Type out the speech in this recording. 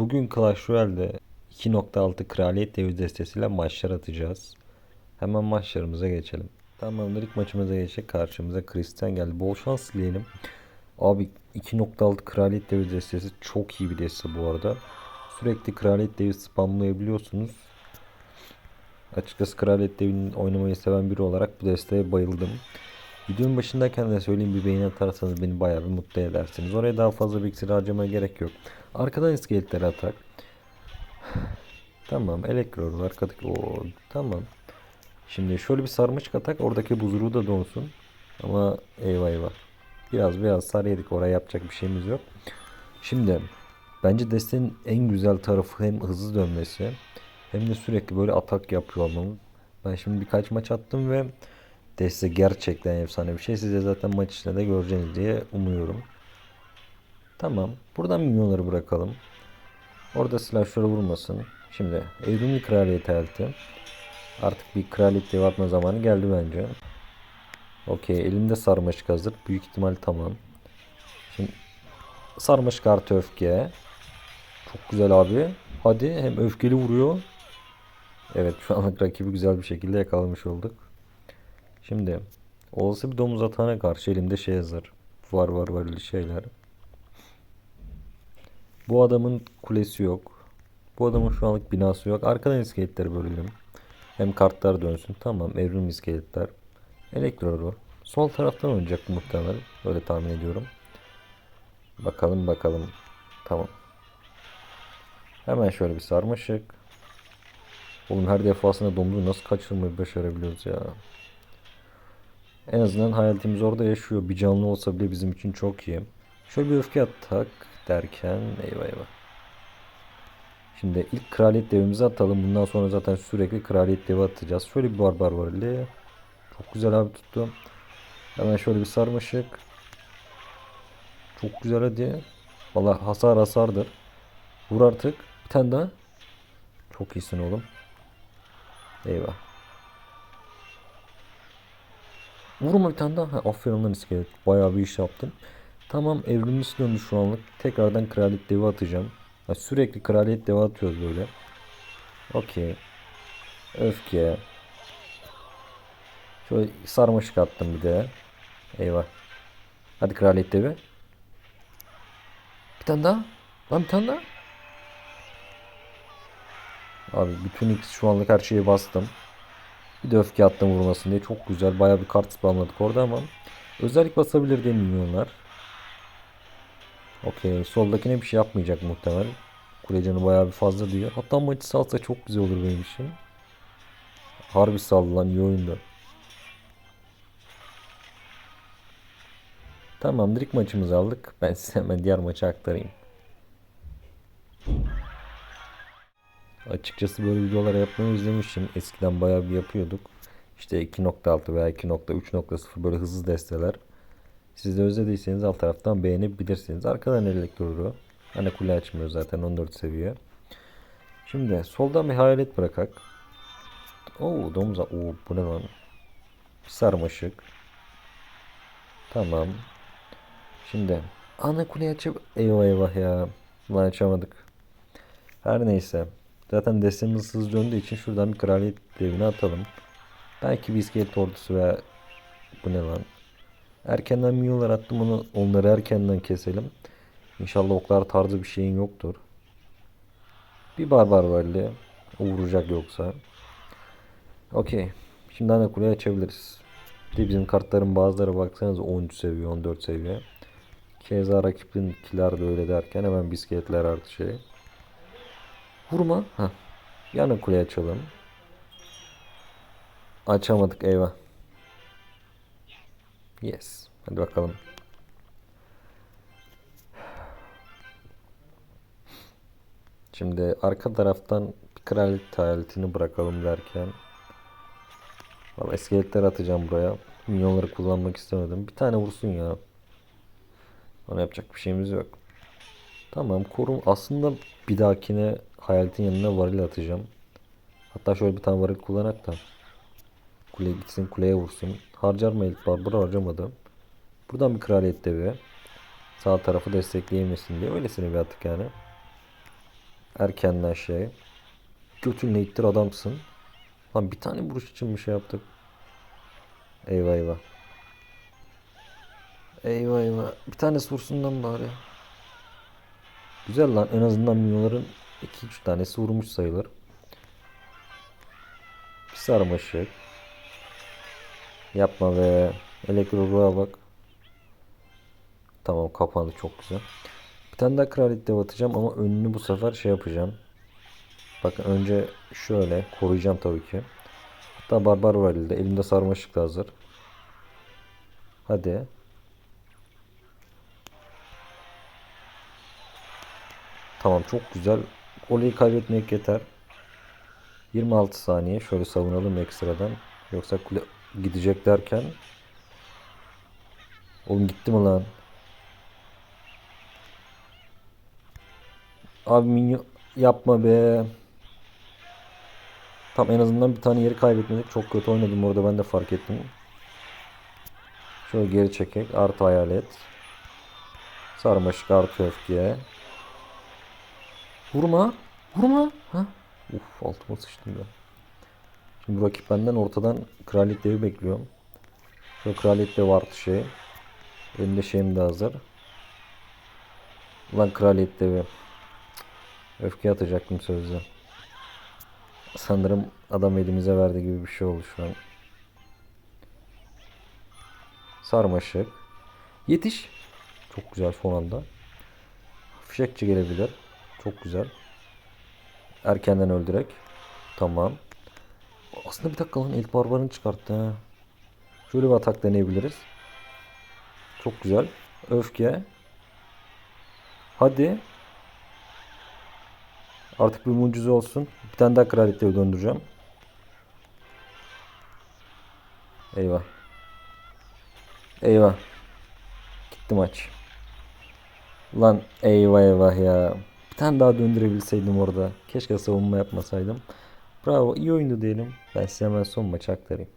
Bugün Clash Royale'de 2.6 Kraliyet Devi destesiyle maçlar atacağız. Hemen maçlarımıza geçelim. Tamamdır ilk maçımıza geçecek. Karşımıza Christian geldi. Bol şans dileyelim. Abi 2.6 Kraliyet Devi destesi çok iyi bir deste bu arada. Sürekli Kraliyet Devi spamlayabiliyorsunuz. Açıkçası Kraliyet Devi'nin oynamayı seven biri olarak bu desteye bayıldım. Videonun başındayken de söyleyeyim bir beğeni atarsanız beni bayağı bir mutlu edersiniz. Oraya daha fazla bir harcamaya gerek yok. Arkadan iskeletleri atak. Tamam elektro arkadaki o tamam. Şimdi şöyle bir sarmaşık atak oradaki buzuru da donsun. Ama eyvah eyvah. Biraz biraz sar yedik oraya yapacak bir şeyimiz yok. Şimdi bence destenin en güzel tarafı hem hızlı dönmesi hem de sürekli böyle atak yapıyor olmamız. Ben şimdi birkaç maç attım ve deste gerçekten efsane bir şey. Siz de zaten maç içinde de göreceğiniz diye umuyorum. Tamam. Buradan minyonları bırakalım. Orada silahşları vurmasın. Şimdi evrimli kraliyet elti. Artık bir kraliyet dev atma zamanı geldi bence. Okey elimde sarmaşık hazır. Büyük ihtimal tamam. Şimdi sarmaşık artı öfke. Çok güzel abi. Hadi hem öfkeli vuruyor. Evet şu anlık rakibi güzel bir şekilde yakalamış olduk. Şimdi olası bir domuz atağına karşı elimde şey hazır. Var var var şeyler. Bu adamın kulesi yok. Bu adamın şu anlık binası yok. Arkadan iskeletleri bölelim. Hem kartlar dönsün. Tamam evrim iskeletler. Elektro Sol taraftan oynayacak muhtemelen. Öyle tahmin ediyorum. Bakalım bakalım. Tamam. Hemen şöyle bir sarmaşık. Oğlum her defasında domuzu nasıl kaçırmayı başarabiliyoruz ya. En azından hayaletimiz orada yaşıyor. Bir canlı olsa bile bizim için çok iyi. Şöyle bir öfke attak derken eyvah eyvah. Şimdi ilk kraliyet devimizi atalım. Bundan sonra zaten sürekli kraliyet devi atacağız. Şöyle bir barbar var ile. Çok güzel abi tuttu. Hemen şöyle bir sarmaşık. Çok güzel hadi. Valla hasar hasardır. Vur artık. Bir tane daha. Çok iyisin oğlum. Eyvah. Vurma bir tane daha. Ha, aferin lan iskelet. Bayağı bir iş yaptın. Tamam evrimimiz döndü şu anlık. Tekrardan kraliyet devi atacağım. Ya sürekli kraliyet devi atıyoruz böyle. Okey. Öfke. Şöyle sarmaşık attım bir de. Eyvah. Hadi kraliyet devi. Bir tane daha. Lan bir tane daha. Abi bütün X şu anlık her şeye bastım. Bir de öfke attım vurmasın diye. Çok güzel. Baya bir kart spamladık orada ama. Özellik basabilir diye. Okey. Soldakine bir şey yapmayacak muhtemel. Kule canı bayağı bir fazla diyor. Hatta maçı salsa çok güzel olur benim için. Harbi saldı lan iyi oyunda. Tamamdır ilk maçımızı aldık. Ben size hemen diğer maçı aktarayım. Açıkçası böyle videolar yapmayı özlemişim. Eskiden bayağı bir yapıyorduk. İşte 2.6 veya 2.3.0 böyle hızlı desteler. Siz de özlediyseniz alt taraftan beğenebilirsiniz. Arkadan elektroru. Hani kule açmıyor zaten 14 seviye. Şimdi soldan bir hayalet bırakak. Oo domuza. Oo bu ne lan? Sarmaşık. Tamam. Şimdi ana kule açıp eyvah eyvah ya. Lan açamadık. Her neyse. Zaten destemiz hızlı döndüğü için şuradan bir kraliyet devini atalım. Belki bir iskelet ordusu veya bu ne lan? Erkenden minyonlar attım onu onları erkenden keselim. İnşallah oklar tarzı bir şeyin yoktur. Bir barbar böyle. O vuracak yoksa. Okey. Şimdi ana kuleyi açabiliriz. De bizim kartların bazıları baksanıza 13 seviye 14 seviye. Keza rakibinkiler de öyle derken hemen bisikletler artı şey. Vurma. Ha. Yana kuleyi açalım. Açamadık eyvah. Yes. Hadi bakalım. Şimdi arka taraftan kraliyet hayaletini bırakalım derken Valla iskeletler atacağım buraya. Minyonları kullanmak istemedim. Bir tane vursun ya. Ona yapacak bir şeyimiz yok. Tamam korum. Aslında bir dahakine hayaletin yanına varil atacağım. Hatta şöyle bir tane varil kullanak da. Kule gitsin kuleye vursun. Harcar mı elit barbar harcamadı. Buradan bir kraliyet devi. Sağ tarafı destekleyemesin diye. Öylesine bir attık yani. Erkenden şey. Götünle ittir adamsın. Lan bir tane vuruş için bir şey yaptık. Eyvah eyvah. Eyvah eyvah. Bir tanesi vursundan bari. Güzel lan. En azından minyoların 2-3 tanesi vurmuş sayılır. Bir sarmaşık. Yapma be. Elektroruğa bak. Tamam kapandı çok güzel. Bir tane daha kraliyet dev atacağım ama önünü bu sefer şey yapacağım. Bakın önce şöyle koruyacağım tabii ki. Hatta barbar var elde. Elimde sarmaşık da hazır. Hadi. Tamam çok güzel. Olayı kaybetmek yeter. 26 saniye. Şöyle savunalım ekstradan. Yoksa kule gidecek derken. Oğlum gitti mi lan? Abi minyon yapma be. Tam en azından bir tane yeri kaybetmedik. Çok kötü oynadım orada ben de fark ettim. Şöyle geri çekek. Artı hayalet. Sarmaşık artı öfke. Vurma. Vurma. Ha? Uf altıma sıçtım ben. Şimdi bu rakip benden ortadan kraliyet devi bekliyorum. Şöyle kraliyet devi artı şey. Elimde şeyim de hazır. Ulan kraliyet devi. Öfke atacaktım sözde. Sanırım adam elimize verdi gibi bir şey oldu şu an. Sarmaşık. Yetiş. Çok güzel son anda. Fişekçi gelebilir. Çok güzel. Erkenden öldürek. Tamam. Aslında bir dakika lan ilk barbarını çıkarttı ha. Şöyle bir atak deneyebiliriz. Çok güzel. Öfke. Hadi. Artık bir mucize olsun. Bir tane daha kraliyetleri döndüreceğim. Eyvah. Eyvah. Gitti maç. Lan eyvah eyvah ya. Bir tane daha döndürebilseydim orada. Keşke savunma yapmasaydım. Bravo iyi oyundu diyelim. Ben size hemen son maçı aktarayım.